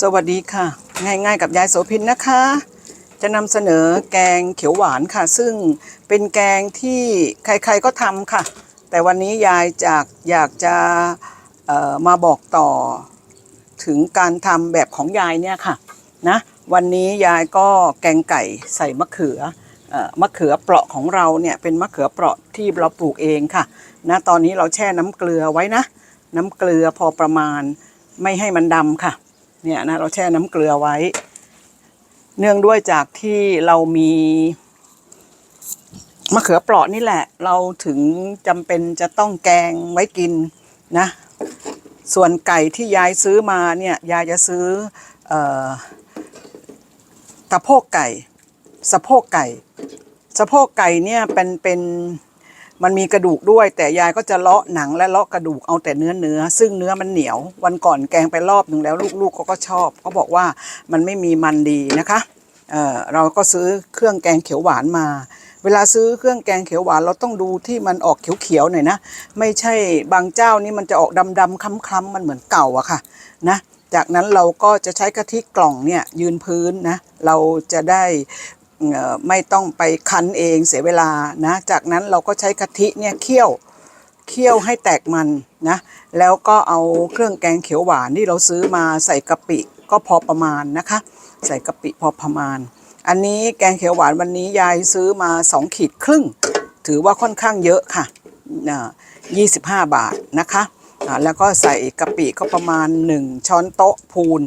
สวัสดีค่ะ ง่ายๆกับยายโสพินนะคะ จะนำเสนอแกงเขียวหวานค่ะ ซึ่งเป็นแกงที่ใครๆก็ทำค่ะ แต่วันนี้ยายจากอยากจะมาบอกต่อถึงการทำแบบของยายเนี่ยค่ะนะวันนี้ยายก็แกงไก่ใส่มะเขือเออมะเขือเปราะของเราเนี่ยเป็นมะเขือเปราะที่เราปลูกเองค่ะนะตอนนี้เราแช่น้ำเกลือไว้นะ น้ำเกลือพอประมาณไม่ให้มันดำค่ะ เนี่ยนะเราแช่น้ำเกลือไว้ เนื่องด้วยจากที่เรามีมะเขือเปราะนี่แหละ เราถึงจำเป็นจะต้องแกงไว้กินนะ ส่วนไก่ที่ยายซื้อมาเนี่ยยายจะซื้อเอ่อกระโพกไก่ สะโพกไก่ สะโพกไก่เนี่ยเป็นเป็น มันมีกระดูกด้วย แต่ยายก็จะเลาะหนังและเลาะกระดูกเอาแต่เนื้อเนื้อ ซึ่งเนื้อมันเหนียว วันก่อนแกงไปรอบหนึ่งแล้วลูกๆเขาก็ชอบเขาบอกว่ามันไม่มีมันดีนะคะเเราก็ซื้อเครื่องแกงเขียวหวานมา เวลาซื้อเครื่องแกงเขียวหวานเราต้องดูที่มันออกเขียวๆหน่อยนะ ไม่ใช่บางเจ้านี่มันจะออกดำๆคล้ำๆมันเหมือนเก่าอะค่ะนะจากนั้นเราก็จะใช้กะทิกล่องเนี่ยยืนพื้นนะ เราจะได้เไม่ต้องไปคั้นเองเสียเวลานะ จากนั้นเราก็ใช้กะทิเนี่ยเคี่ยวเคี่ยวให้แตกมันนะ แล้วก็เอาเครื่องแกงเขียวหวานที่เราซื้อมาใส่กะปิก็พอประมาณนะคะ ใส่กะปิพอประมาณ อันนี้แกงเขียวหวานวันนี้ยายซื้อมา2ขีดครึ่ง ถือว่าค่อนข้างเยอะค่ะอ่า25บาทนะคะ แล้วก็ใส่กะปิก็ประมาณ 1 ช้อนโต๊ะพูน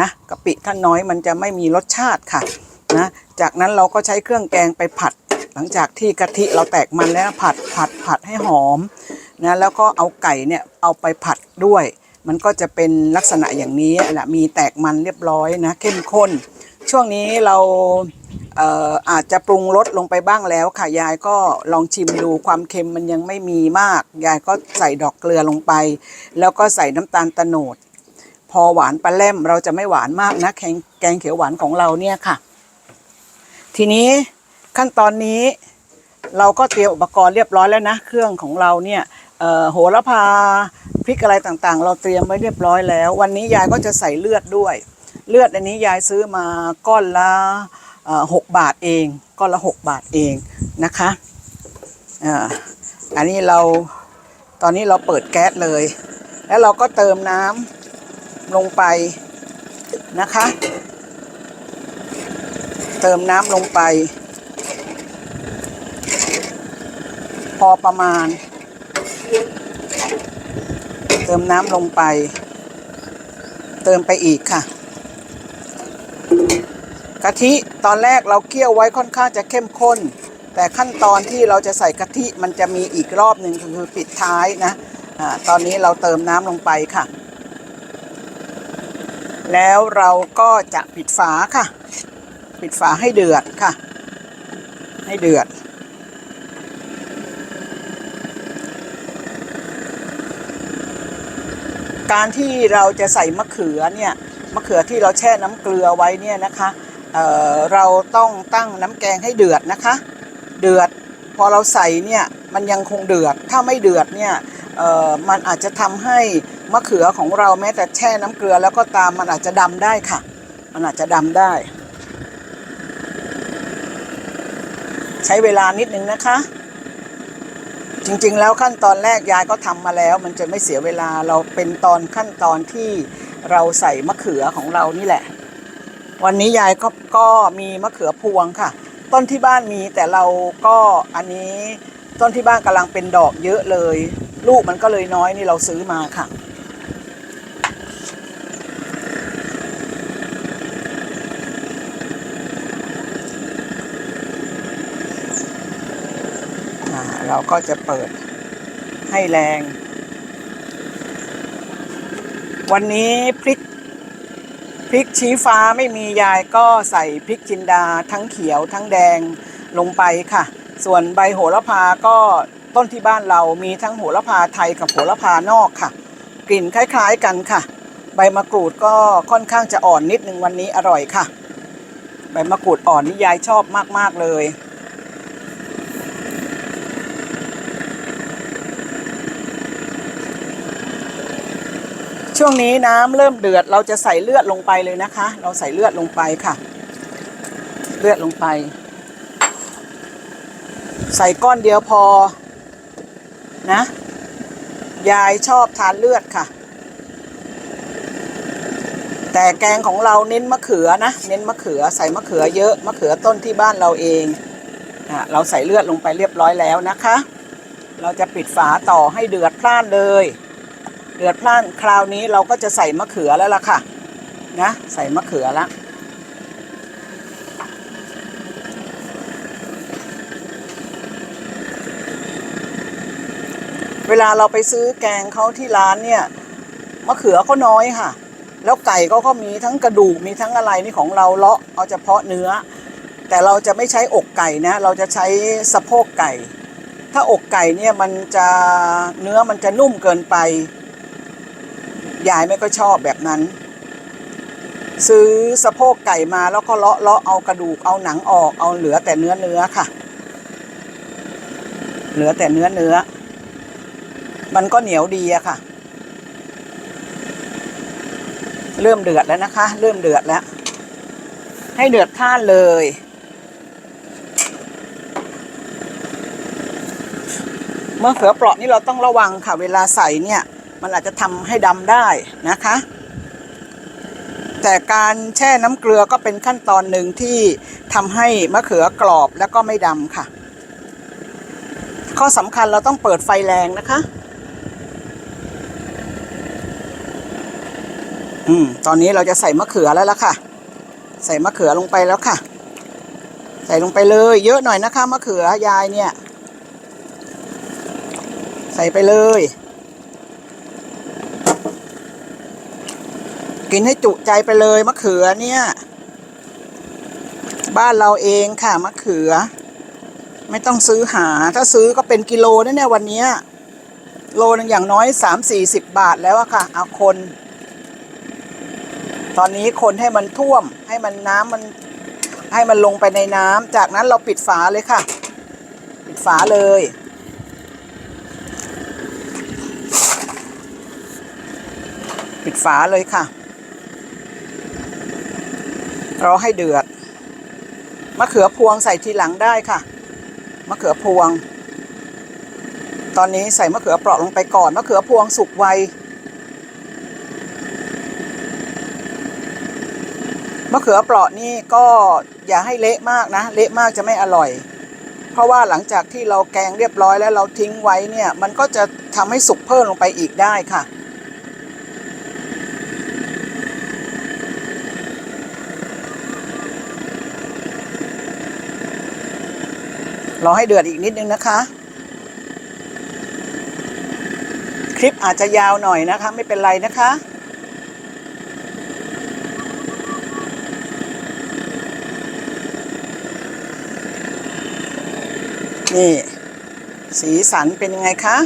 นะกะปิถ้าน้อยมันจะไม่มีรสชาติค่ะ นะจากนั้นเราก็ใช้เครื่องแกงไปผัด หลังจากที่กะทิเราแตกมันแล้วผัดผัดผัดให้หอมนะแล้วก็เอาไก่เนี่ยเอาไปผัดด้วย มันก็จะเป็นลักษณะอย่างนี้แหละมีแตกมันเรียบร้อยนะเข้มข้น ช่วงนี้เราเอออาจจะปรุงรสลงไปบ้างแล้วค่ะยายก็ลองชิมดูความเค็มมันยังไม่มีมาก ยายก็ใส่ดอกเกลือลงไป แล้วก็ใส่น้ำตาลตะโนด พอหวานปลาแล่มเราจะไม่หวานมากนะแกงแกงเขียวหวานของเราเนี่ยค่ะ ทีนี้ขั้นตอนนี้เราก็เตรียมอุปกรณ์เรียบร้อยแล้วนะ เครื่องของเราเนี่ยโหระพาพริกอะไรต่างๆ เราเตรียมไว้เรียบร้อยแล้ว วันนี้ยายก็จะใส่เลือดด้วย เลือดอันนี้ยายซื้อมาก้อนละหกบาทเองก้อนละหกบาทเองนะคะอันนี้เราตอนนี้เราเปิดแก๊สเลย แล้วเราก็เติมน้ำลงไปนะคะ เติมน้ำลงไป พอประมาณ เติมน้ำลงไป เติมไปอีกค่ะ กะทิตอนแรกเราเคี่ยวไว้ค่อนข้างจะเข้มข้น แต่ขั้นตอนที่เราจะใส่กะทิมันจะมีอีกรอบหนึ่งคือปิดท้ายนะอาตอนนี้เราเติมน้ำลงไปค่ะ แล้วเราก็จะปิดฝาค่ะ ปิดฝาให้เดือดค่ะ ให้เดือด การที่เราจะใส่มะเขือเนี่ยมะเขือที่เราแช่น้ำเกลือไว้เนี่ยนะคะเอ่อเราต้องตั้งน้ำแกงให้เดือดนะคะ เดือดพอเราใส่เนี่ยมันยังคงเดือด ถ้าไม่เดือดเนี่ยเอ่อมันอาจจะทำให้มะเขือของเราแม้แต่แช่น้ำเกลือแล้วก็ตามมันอาจจะดำได้ค่ะ มันอาจจะดำได้ ช้เวลานิดนึงนะคะ จริงๆ แล้วขั้นตอนแรกยายก็ทำมาแล้ว มันจะไม่เสียเวลาเราเป็นตอนขั้นตอนที่เราใส่มะเขือของเรานี่แหละ วันนี้ยายก็ก็มีมะเขือพวงค่ะ ต้นที่บ้านมีแต่เราก็อันนี้ต้นที่บ้านกำลังเป็นดอกเยอะเลย ลูกมันก็เลยน้อยนี่เราซื้อมาค่ะ เราก็จะเปิดให้แรง วันนี้พริกพริกชี้ฟ้าไม่มียายก็ใส่พริกจินดาทั้งเขียวทั้งแดงลงไปค่ะ ส่วนใบโหระพาก็ต้นที่บ้านเรามีทั้งโหระพาไทยกับโหระพานอกค่ะ กลิ่นคล้ายๆกันค่ะ ใบมะกรูดก็ค่อนข้างจะอ่อนนิดนึงวันนี้อร่อยค่ะ ใบมะกรูดอ่อนนี่ยายชอบมากๆเลย ช่วงนี้น้ำเริ่มเดือดเราจะใส่เลือดลงไปเลยนะคะ เราใส่เลือดลงไปค่ะ เลือดลงไป ใส่ก้อนเดียวพอนะ ยายชอบทานเลือดค่ะ แต่แกงของเราเน้นมะเขือนะ เน้นมะเขือใส่มะเขือเยอะมะเขือต้นที่บ้านเราเองอะเราใส่เลือดลงไปเรียบร้อยแล้วนะคะ เราจะปิดฝาต่อให้เดือดพล่านเลย เดือดพล่านคราวนี้เราก็จะใส่มะเขือแล้วล่ะค่ะ นะ ใส่มะเขือแล้วเวลาเราไปซื้อแกงเขาที่ร้านเนี่ยมะเขือก็น้อยค่ะ แล้วไก่ก็ก็มีทั้งกระดูกมีทั้งอะไรนี่ของเราเลาะเอาเฉพาะเนื้อ แต่เราจะไม่ใช้อกไก่นะ เราจะใช้สะโพกไก่ ถ้าอกไก่เนี่ยมันจะเนื้อมันจะนุ่มเกินไป ยายไม่ก็ชอบแบบนั้น ซื้อสะโพกไก่มาแล้วก็เลาะเลาะเอากระดูกเอาหนังออกเอาเหลือแต่เนื้อเนื้อค่ะ เหลือแต่เนื้อเนื้อ มันก็เหนียวดีอะค่ะ เริ่มเดือดแล้วนะคะ เริ่มเดือดแล้ว ให้เดือดพล่านเลยเมื่อเขือเปราะนี่เราต้องระวังค่ะ เวลาใส่เนี่ย มันอาจจะทำให้ดำได้นะคะ แต่การแช่น้ำเกลือก็เป็นขั้นตอนหนึ่งที่ทำให้มะเขือกรอบแล้วก็ไม่ดำค่ะ ข้อสำคัญเราต้องเปิดไฟแรงนะคะ อืม ตอนนี้เราจะใส่มะเขือแล้วล่ะค่ะ ใส่มะเขือลงไปแล้วค่ะ ใส่ลงไปเลย เยอะหน่อยนะคะ มะเขือยายเนี่ย ใส่ไปเลย กินให้จุใจไปเลยมะเขือเนี่ย บ้านเราเองค่ะมะเขือ ไม่ต้องซื้อหา ถ้าซื้อก็เป็นกิโลนะเนี่ยวันนี้โลนึงอย่างน้อยสามสี่สิบบาทแล้วอะค่ะ เอาคน ตอนนี้คนให้มันท่วม ให้มันน้ำมันให้มันลงไปในน้ำจากนั้นเราปิดฝาเลยค่ะ ปิดฝาเลยปิดฝาเลยค่ะ รอให้เดือด มะเขือพวงใส่ทีหลังได้ค่ะ มะเขือพวง ตอนนี้ใส่มะเขือเปราะลงไปก่อน มะเขือพวงสุกไว มะเขือเปราะนี่ก็อย่าให้เละมากนะ เละมากจะไม่อร่อย เพราะว่าหลังจากที่เราแกงเรียบร้อยแล้วเราทิ้งไว้เนี่ย มันก็จะทำให้สุกเพิ่มลงไปอีกได้ค่ะ รอให้เดือดอีกนิดนึงนะคะ คลิปอาจจะยาวหน่อยนะคะ ไม่เป็นไรนะคะ นี่ สีสันเป็นยังไงคะ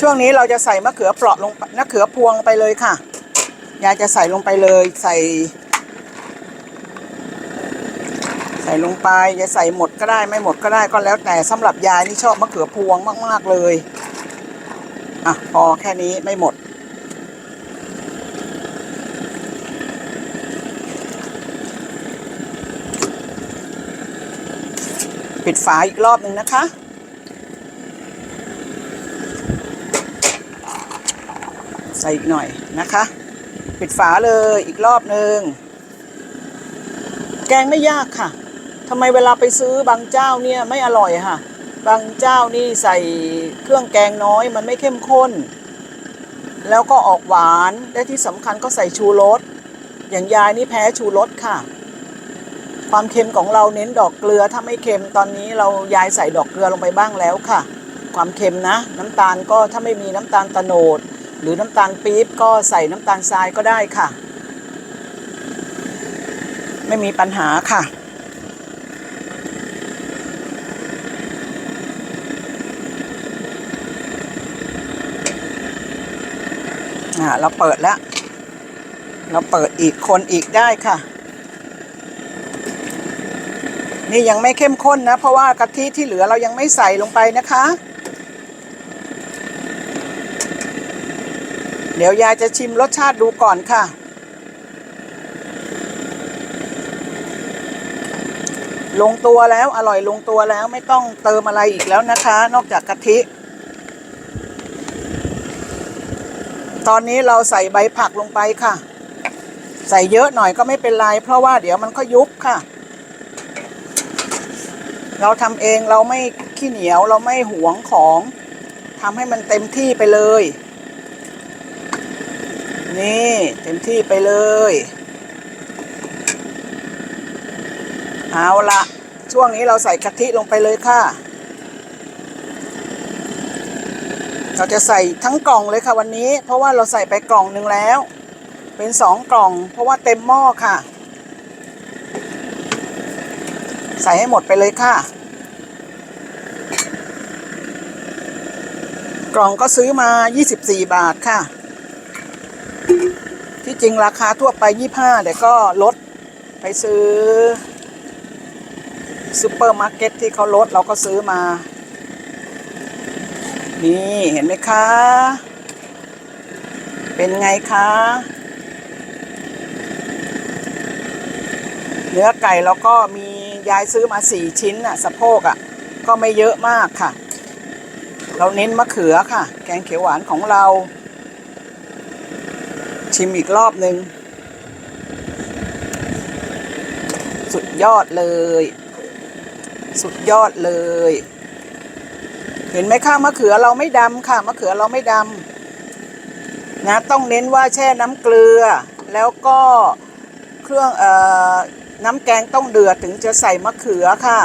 ช่วงนี้เราจะใส่มะเขือเปราะลงมะเขือพวงไปเลยค่ะ ยายจะใส่ลงไปเลยใส่ ใส่ ลงไปจะใส่หมดก็ได้ไม่หมดก็ได้ก็แล้วแต่สำหรับยายนี่ชอบมะเขือพวงมาก ๆเลยอะพอแค่นี้ไม่หมด ปิดฝาอีกรอบหนึ่งนะคะใส่อีกหน่อยนะคะ ปิดฝาเลยอีกรอบหนึ่งแกงไม่ยากค่ะ ทำไมเวลาไปซื้อบางเจ้าเนี่ยไม่อร่อยค่ะ บางเจ้านี่ใส่เครื่องแกงน้อยมันไม่เข้มข้น แล้วก็ออกหวานและที่สำคัญก็ใส่ชูรสอย่างยายนี่แพ้ชูรสค่ะ ความเค็มของเราเน้นดอกเกลือถ้าไม่เค็มตอนนี้เรายายใส่ดอกเกลือลงไปบ้างแล้วค่ะ ความเค็มนะ น้ำตาลก็ถ้าไม่มีน้ำตาลตะโนด หรือน้ำตาลปี๊บก็ใส่น้ำตาลทรายก็ได้ค่ะ ไม่มีปัญหาค่ะ อ่าเราเปิดแล้ว เราเปิดอีกคนอีกได้ค่ะ นี่ยังไม่เข้มข้นนะ เพราะว่ากะทิที่เหลือเรายังไม่ใส่ลงไปนะคะ เดี๋ยวยายจะชิมรสชาติดูก่อนค่ะลงตัวแล้วอร่อยลงตัวแล้วไม่ต้องเติมอะไรอีกแล้วนะคะ นอกจากกะทิ ตอนนี้เราใส่ใบผักลงไปค่ะ ใส่เยอะหน่อยก็ไม่เป็นไร เพราะว่าเดี๋ยวมันก็ยุบค่ะ เราทำเองเราไม่ขี้เหนียวเราไม่หวงของทำให้มันเต็มที่ไปเลย นี่เต็มที่ไปเลย เอาละช่วงนี้เราใส่กะทิลงไปเลยค่ะ เราจะใส่ทั้งกล่องเลยค่ะวันนี้ เพราะว่าเราใส่ไปกล่องหนึ่งแล้ว เป็นสองกล่อง เพราะว่าเต็มหม้อค่ะ ใส่ให้หมดไปเลยค่ะ กล่องก็ซื้อมา 24 บาทค่ะ ที่จริงราคาทั่วไป 25แต่ก็ลดไปซื้อซูเปอร์มาร์เก็ตที่เขาลดเราก็ซื้อมา นี่เห็นไหมคะ เป็นไงคะ เนื้อไก่เราก็มียายซื้อมาสี่ชิ้นอะสะโพกอะก็ไม่เยอะมากค่ะ เราเน้นมะเขือค่ะ แกงเขียวหวานของเรา ชิมอีกรอบหนึ่งสุดยอดเลย สุดยอดเลย เห็นไหมคะมะเขือเราไม่ดำค่ะมะเขือเราไม่ดำนะต้องเน้นว่าแช่น้ำเกลือ แล้วก็เครื่องเอ่อน้ำแกงต้องเดือดถึงจะใส่มะเขือค่ะ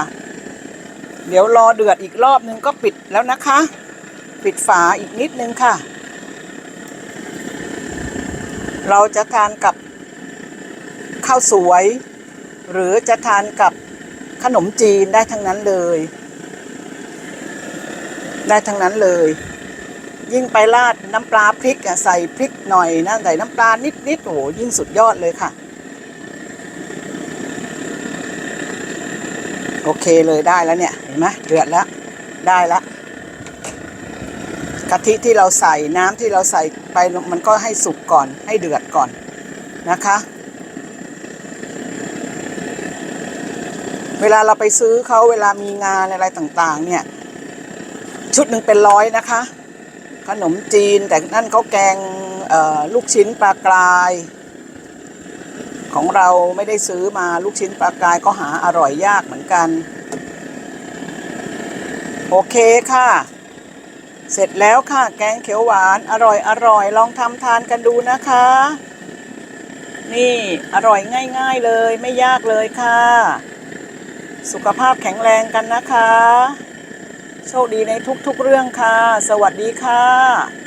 เดี๋ยวรอเดือดอีกรอบนึงก็ปิดแล้วนะคะ ปิดฝาอีกนิดนึงค่ะ เราจะทานกับข้าวสวย หรือจะทานกับขนมจีนได้ทั้งนั้นเลย ได้ทั้งนั้นเลย ยิ่งไปราดน้ำปลาพริกอะใส่พริกหน่อยนะใส่น้ำปลานิดนิดๆโอ้โหยิ่งสุดยอดเลยค่ะ โอเคเลยได้แล้วเนี่ยเห็นไหมเดือดแล้วได้แล้วกะทิที่เราใส่น้ำที่เราใส่ไปมันก็ให้สุกก่อนให้เดือดก่อนนะคะ เวลาเราไปซื้อเขาเวลามีงานอะไรต่างๆ เนี่ย ชุดหนึ่งเป็นร้อยนะคะ ขนมจีนแต่นั่นเขาแกงลูกชิ้นปลากราย ของเราไม่ได้ซื้อมาลูกชิ้นปลากรายก็หาอร่อยยากเหมือนกัน โอเคค่ะ เสร็จแล้วค่ะแกงเขียวหวานอร่อยอร่อยลองทำทานกันดูนะคะ นี่อร่อยง่าย ๆเลยไม่ยากเลยค่ะ สุขภาพแข็งแรงกันนะคะ โชคดีในทุกๆเรื่องค่ะ สวัสดีค่ะ